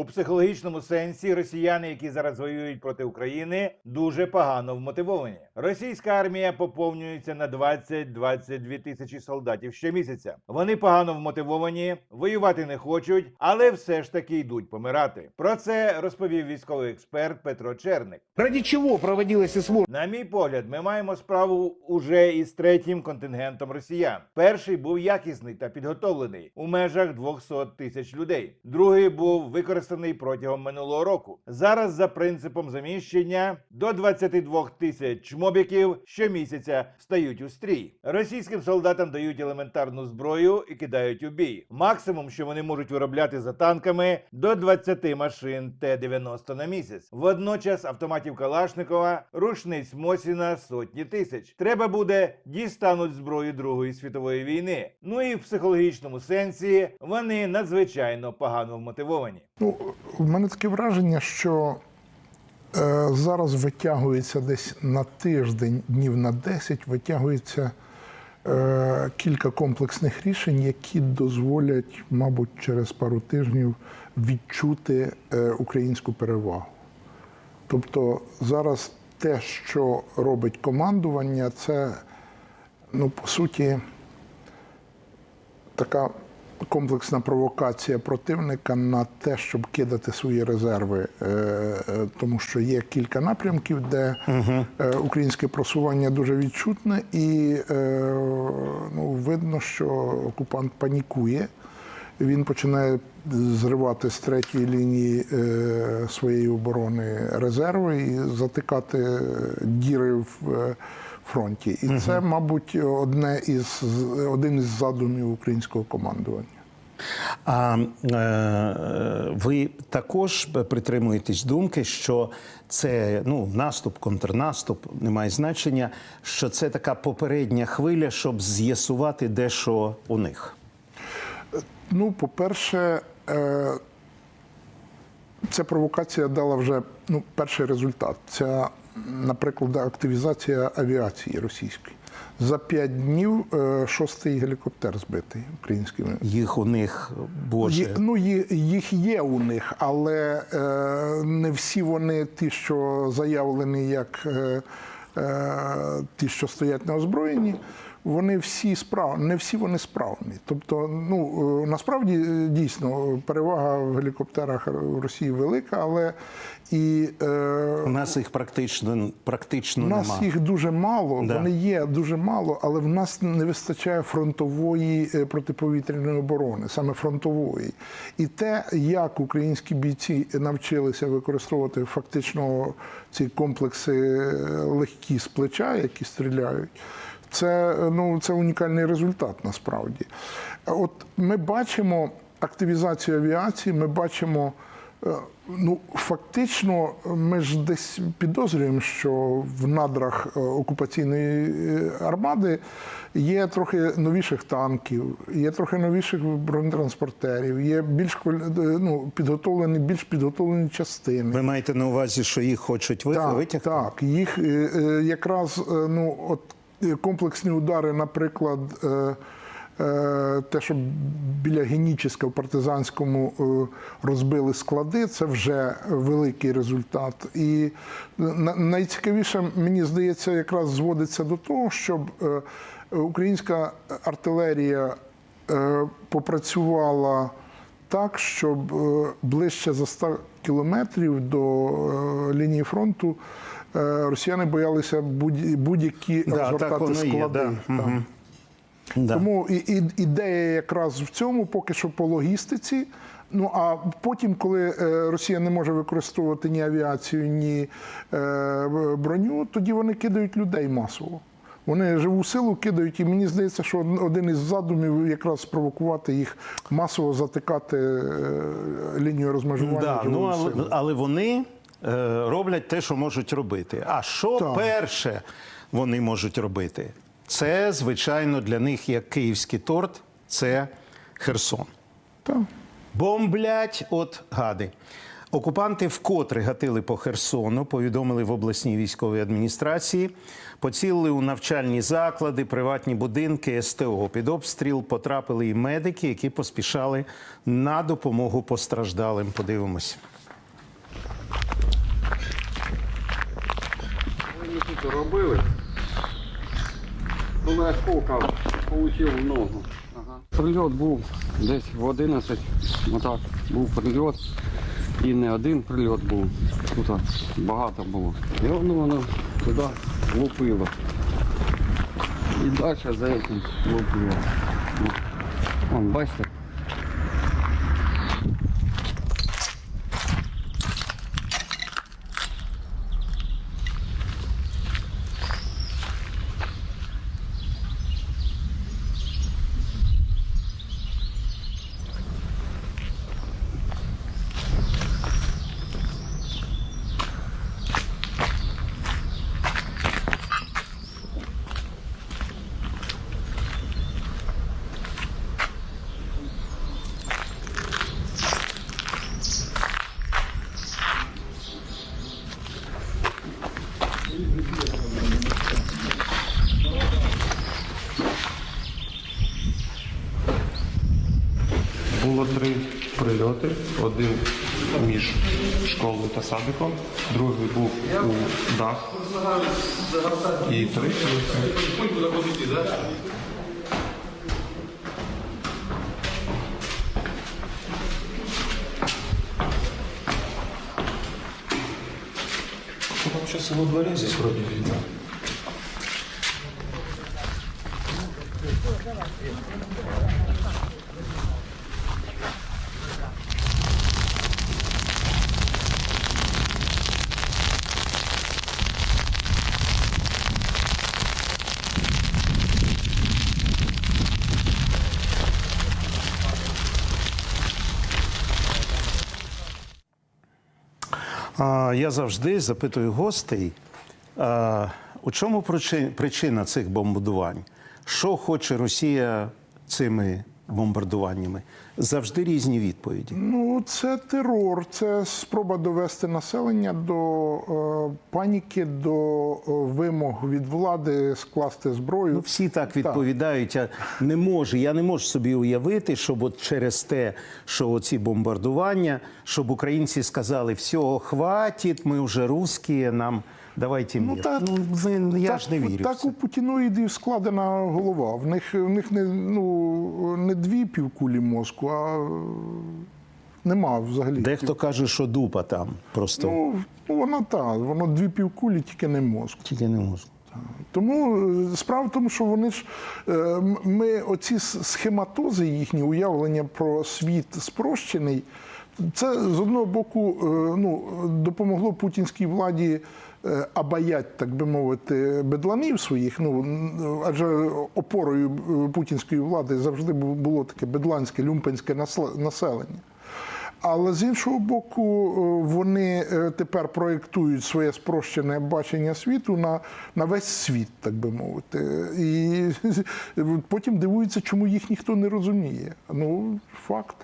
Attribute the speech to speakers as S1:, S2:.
S1: У психологічному сенсі росіяни, які зараз воюють проти України, дуже погано вмотивовані. Російська армія поповнюється на 20-22 тисячі солдатів щомісяця. Вони погано вмотивовані, воювати не хочуть, але все ж таки йдуть помирати. Про це розповів військовий експерт Петро Черник.
S2: Ради чего проводилась СВО?
S1: На мій погляд, ми маємо справу уже із третім контингентом росіян. Перший був якісний та підготовлений у межах 200 тисяч людей. Другий був використаний протягом минулого року. Зараз за принципом заміщення до 22 тисяч чмобіків щомісяця стають у стрій. Російським солдатам дають елементарну зброю і кидають у бій. Максимум, що вони можуть виробляти за танками, до 20 машин Т-90 на місяць. Водночас автоматів Калашникова, рушниць Мосіна сотні тисяч. Треба буде дістануть зброю Другої світової війни. Ну і в психологічному сенсі вони надзвичайно погано вмотивовані.
S3: Ну, в мене таке враження, що е, зараз витягується десь на тиждень, днів на 10, витягується е, кілька комплексних рішень, які дозволять, мабуть, через пару тижнів відчути е, українську перевагу. Тобто зараз те, що робить командування, це, ну, по суті, така комплексна провокація противника на те, щоб кидати свої резерви, Е, е, тому що є кілька напрямків, де е, українське просування дуже відчутне, і ну, видно, що окупант панікує. Він починає зривати з третьої лінії своєї оборони резерви і затикати діри в фронті. І це, мабуть, одне із один із задумів українського командування.
S4: А е, ви також притримуєтесь думки, що це ну, наступ, контрнаступ, не має значення, що це така попередня хвиля, щоб з'ясувати дещо у них.
S3: Ну, по-перше, е, ця провокація дала вже ну, перший результат. Це, наприклад, активізація авіації російської. За п'ять днів е, шостий гелікоптер збитий українськими.
S4: Їх у них боже.
S3: Є, ну, є- їх є у них, але е, не всі вони ті, що заявлені як е, е, ті, що стоять на озброєнні, вони всі справ... не всі вони справні. Тобто, ну е, насправді е, дійсно перевага в гелікоптерах в Росії велика, але і е,
S4: У нас їх практично практично
S3: у нас
S4: нема.
S3: їх дуже мало,
S4: Да.
S3: вони є дуже мало, але в нас не вистачає фронтової е, протиповітряної оборони, саме фронтової. І те, як українські бійці навчилися використовувати фактично ці комплекси легкі з плеча, які стріляють. Це, ну, це унікальний результат насправді. От ми бачимо активізацію авіації, ми бачимо. Е, Ну, фактично, ми ж десь підозрюємо, що в надрах е, окупаційної е, армади є трохи новіших танків, є трохи новіших бронетранспортерів, є більш ну, підготовлені, більш підготовлені частини.
S4: Ви маєте на увазі, що їх хочуть
S3: Так,
S4: витягти?
S3: так, їх якраз ну, от, комплексні удари, наприклад, е, е, те, що біля Геніческа в партизанському е, розбили склади, це вже великий результат. І найцікавіше, мені здається, якраз зводиться до того, щоб українська артилерія попрацювала так, щоб ближче за 100 кілометрів до лінії фронту росіяни боялися будь- будь-які
S4: Да,
S3: розгортати склади.
S4: є, да.
S3: Так.
S4: Да.
S3: Тому і, і, ідея якраз в цьому, поки що по логістиці. Ну а потім, коли е, Росія не може використовувати ні авіацію, ні е, броню, тоді вони кидають людей масово. Вони живу силу кидають, і мені здається, що один із задумів якраз спровокувати їх масово затикати е, лінію розмежування.
S4: Да, ну, але, але вони е, роблять те, що можуть робити. А що
S3: Так.
S4: перше вони можуть робити? Це, звичайно, для них як київський торт, це Херсон.
S3: Так.
S4: Бомблять от гади. Окупанти вкотре гатили по Херсону, повідомили в обласній військовій адміністрації. Поцілили у навчальні заклади, приватні будинки, СТО. Під обстріл потрапили і медики, які поспішали на допомогу постраждалим. Подивимось.
S5: Тут робили. Коли осколка получив в ногу. Ага. Прильот був десь в 11, отак був прильот. І не один прильот був. Тут багато було. І воно воно туди лупило. І далі за цим лупило. Вон, бачите?
S6: Було три прильоти. Один між школою та садиком, другий був у дах. І третій. Там сейчас во дворе здесь вроде видно.
S4: А, Я завжди запитую гостей, у чому причи- причина цих бомбардувань? Що хоче Росія цими бомбардуваннями? Завжди різні відповіді.
S3: Ну, це терор, це спроба довести населення до е, паніки, до е, вимог від влади скласти зброю.
S4: Ну, всі так відповідають. Я не можу, я не можу собі уявити, щоб от через те, що оці бомбардування, щоб українці сказали, все, хватить, ми вже русські, нам давайте мир. Ну,
S3: та-
S4: ви- я
S3: так,
S4: ж не вірю. в
S3: Так
S4: це.
S3: у путіноїдів складена голова. В них, в них не, ну, не дві півкулі мозку, а е, нема взагалі.
S4: Дехто каже, що дупа там просто
S3: Ну, ну, вона та, воно дві півкулі, тільки не мозку.
S4: тільки не можу.
S3: Тому е, справа в тому, що вони ж е, ми оці схематози їхні уявлення про світ спрощений. Це з одного боку ну, допомогло путінській владі обаять, так би мовити, бедланів своїх. Ну адже опорою е, путінської влади завжди бу- було таке бедланське люмпенське населення. Але з іншого боку, е, вони е, тепер проєктують своє спрощене бачення світу на, на весь світ, так би мовити. І потім дивуються, чому їх ніхто не розуміє. Ну, факт.